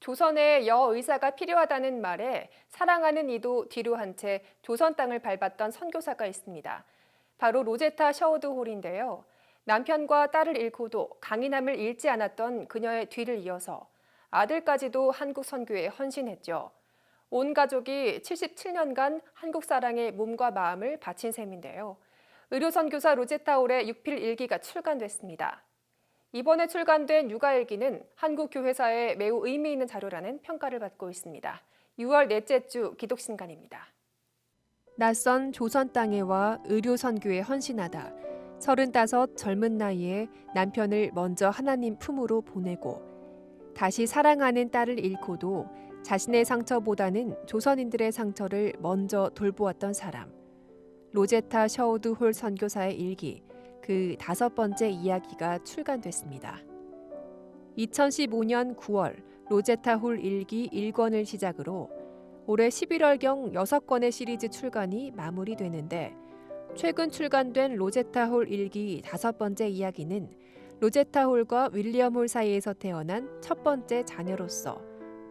조선에 여의사가 필요하다는 말에 사랑하는 이도 뒤로 한 채 조선 땅을 밟았던 선교사가 있습니다. 바로 로제타 셔우드 홀인데요. 남편과 딸을 잃고도 강인함을 잃지 않았던 그녀의 뒤를 이어서 아들까지도 한국 선교에 헌신했죠. 온 가족이 77년간 한국 사랑에 몸과 마음을 바친 셈인데요. 의료선교사 로제타 홀의 6필 일기가 출간됐습니다. 이번에 출간된 육아일기는 한국 교회사에 매우 의미 있는 자료라는 평가를 받고 있습니다. 6월 넷째 주 기독신간입니다. 낯선 조선 땅에 와 의료 선교에 헌신하다. 35 젊은 나이에 남편을 먼저 하나님 품으로 보내고 다시 사랑하는 딸을 잃고도 자신의 상처보다는 조선인들의 상처를 먼저 돌보았던 사람. 로제타 셔우드 홀 선교사의 일기 그 다섯 번째 이야기가 출간됐습니다. 2015년 9월 로제타 홀 일기 1권을 시작으로 올해 11월경 6권의 시리즈 출간이 마무리되는데 최근 출간된 로제타 홀 일기 다섯 번째 이야기는 로제타 홀과 윌리엄 홀 사이에서 태어난 첫 번째 자녀로서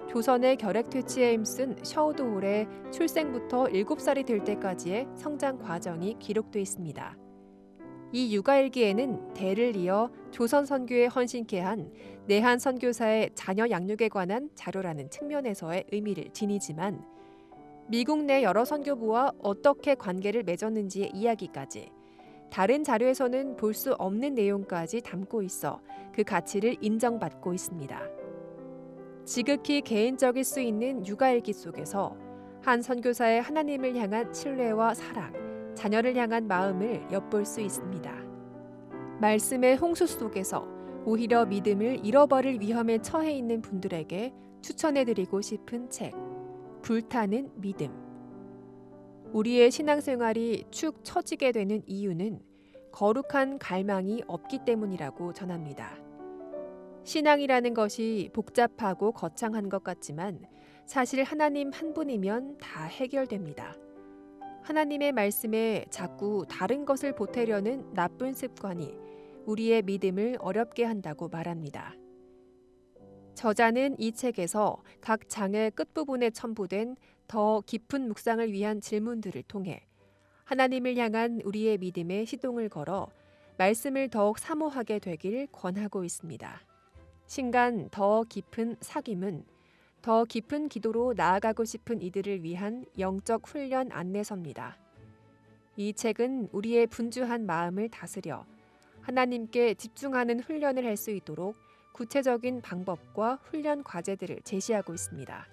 조선의 결핵 퇴치에 힘쓴 셔우드 홀의 출생부터 7살이 될 때까지의 성장 과정이 기록돼 있습니다. 이 육아일기에는 대를 이어 조선 선교에 헌신케 한 내한 선교사의 자녀 양육에 관한 자료라는 측면에서의 의미를 지니지만 미국 내 여러 선교부와 어떻게 관계를 맺었는지의 이야기까지 다른 자료에서는 볼 수 없는 내용까지 담고 있어 그 가치를 인정받고 있습니다. 지극히 개인적일 수 있는 육아일기 속에서 한 선교사의 하나님을 향한 신뢰와 사랑, 자녀를 향한 마음을 엿볼 수 있습니다. 말씀의 홍수 속에서 오히려 믿음을 잃어버릴 위험에 처해 있는 분들에게 추천해드리고 싶은 책, 불타는 믿음. 우리의 신앙생활이 축 처지게 되는 이유는 거룩한 갈망이 없기 때문이라고 전합니다. 신앙이라는 것이 복잡하고 거창한 것 같지만 사실 하나님 한 분이면 다 해결됩니다. 하나님의 말씀에 자꾸 다른 것을 보태려는 나쁜 습관이 우리의 믿음을 어렵게 한다고 말합니다. 저자는 이 책에서 각 장의 끝부분에 첨부된 더 깊은 묵상을 위한 질문들을 통해 하나님을 향한 우리의 믿음에 시동을 걸어 말씀을 더욱 사모하게 되길 권하고 있습니다. 신간 더 깊은 사귐은 더 깊은 기도로 나아가고 싶은 이들을 위한 영적 훈련 안내서입니다. 이 책은 우리의 분주한 마음을 다스려 하나님께 집중하는 훈련을 할 수 있도록 구체적인 방법과 훈련 과제들을 제시하고 있습니다.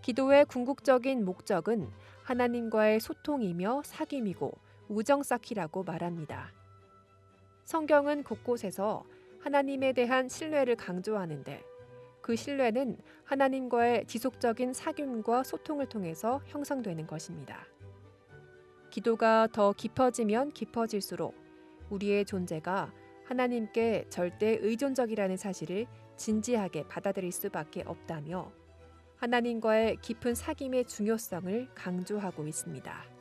기도의 궁극적인 목적은 하나님과의 소통이며 사귐이고 우정 쌓기라고 말합니다. 성경은 곳곳에서 하나님에 대한 신뢰를 강조하는데 그 신뢰는 하나님과의 지속적인 사귐과 소통을 통해서 형성되는 것입니다. 기도가 더 깊어지면 깊어질수록 우리의 존재가 하나님께 절대 의존적이라는 사실을 진지하게 받아들일 수밖에 없다며 하나님과의 깊은 사귐의 중요성을 강조하고 있습니다.